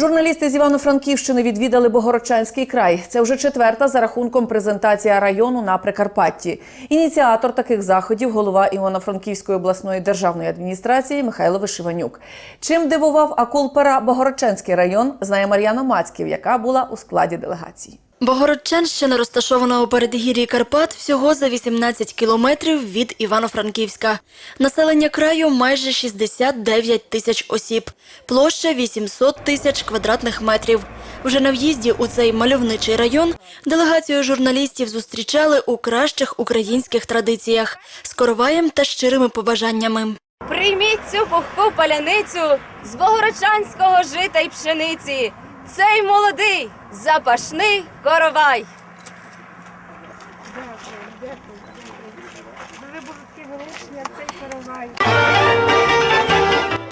Журналісти з Івано-Франківщини відвідали Богородчанський край. Це вже четверта за рахунком презентація району на Прикарпатті. Ініціатор таких заходів голова Івано-Франківської обласної державної адміністрації Михайло Вишиванюк. Чим дивував Акулпера Богородчанський район, знає Мар'яна Мацьків, яка була у складі делегації. Богородчанщина розташована у передгір'ї Карпат всього за 18 кілометрів від Івано-Франківська. Населення краю майже 69 тисяч осіб, площа 800 тисяч квадратних метрів. Вже на в'їзді у цей мальовничий район делегацію журналістів зустрічали у кращих українських традиціях з короваєм та щирими побажаннями. Прийміть цю пухку паляницю з богородчанського жита й пшениці. Цей молодий запашний коровай.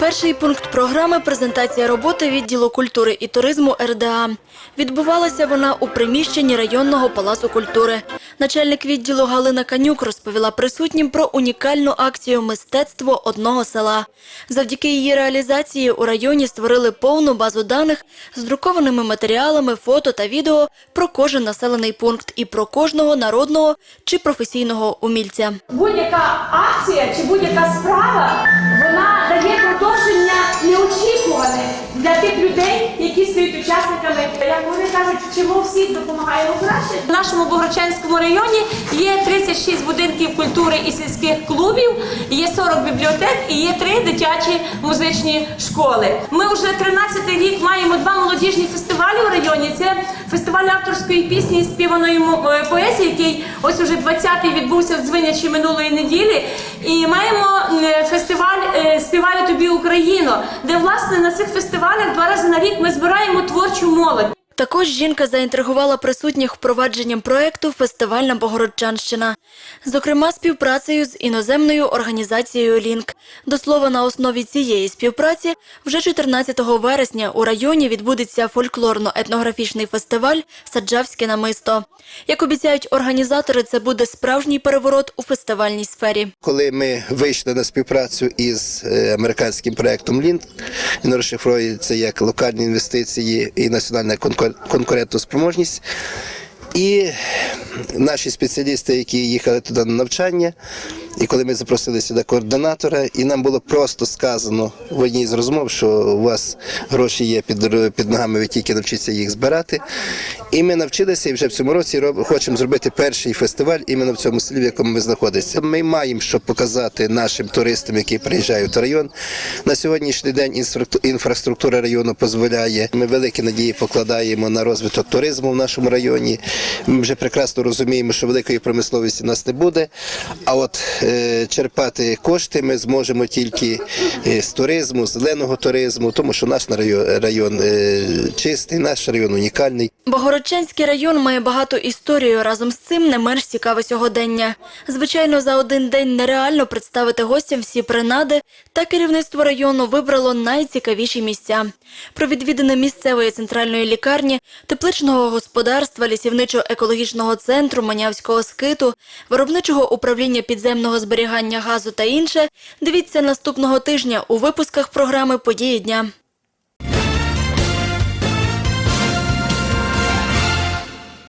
Перший пункт програми презентація роботи відділу культури і туризму РДА. Відбувалася вона у приміщенні районного палацу культури. Начальник відділу Галина Канюк розповіла присутнім про унікальну акцію Мистецтво одного села. Завдяки її реалізації у районі створили повну базу даних з друкованими матеріалами, фото та відео про кожен населений пункт і про кожного народного чи професійного умільця. будь-яка акція чи будь-яка справа вона дає продовження неочікуване для тих людей, які стають учасниками. Як вони кажуть, вчимо всіх, допомагаємо краще. В нашому Богородчанському районі є 36 будинків культури і сільських клубів, є 40 бібліотек і є три дитячі музичні школи. Ми вже 13 рік маємо два молодіжні фестивалі фестиваль авторської пісні і співаної е, поезії, який ось уже 20-й відбувся в Дзвинячі минулої неділі. І маємо е, фестиваль е, Співаю тобі Україно, де власне на цих фестивалях два рази на рік ми збираємо творчу молодь. Також жінка заінтригувала присутніх впровадженням проекту Фестивальна Богородчанщина, зокрема співпрацею з іноземною організацією Лінк. До слова, на основі цієї співпраці вже 14 вересня у районі відбудеться фольклорно-етнографічний фестиваль Саджавське намисто. Як обіцяють організатори, це буде справжній переворот у фестивальній сфері. Коли ми вийшли на співпрацю із е, американським проектом Лінк, він як локальні інвестиції і національна конкур- конкурентоспроможність. І наші спеціалісти, які їхали туди на навчання, і коли ми запросили сюди координатора, і нам було просто сказано в одній з розмов, що у вас гроші є під, під ногами, ви тільки навчіться їх збирати. І ми навчилися і вже в цьому році роб, хочемо зробити перший фестиваль іменно в цьому селі, в якому ми знаходимося. Ми маємо що показати нашим туристам, які приїжджають в район. На сьогоднішній день інфраструкту- інфраструктура району дозволяє. Ми великі надії покладаємо на розвиток туризму в нашому районі. Ми вже прекрасно розуміємо, що великої промисловості у нас не буде. А от черпати кошти ми зможемо тільки е, з туризму, зеленого туризму, тому що наш район, район е, чистий, наш район унікальний. Богородчанський район має багату історію. Разом з цим не менш цікаве сьогодення. Звичайно, за один день нереально представити гостям всі принади, та керівництво району вибрало найцікавіші місця. Про відвідини місцевої центральної лікарні, тепличного господарства, лісівничо-екологічного центру, Манявського скиту, виробничого управління підземного зберігання газу та інше. Дивіться наступного тижня у випусках програми Події дня.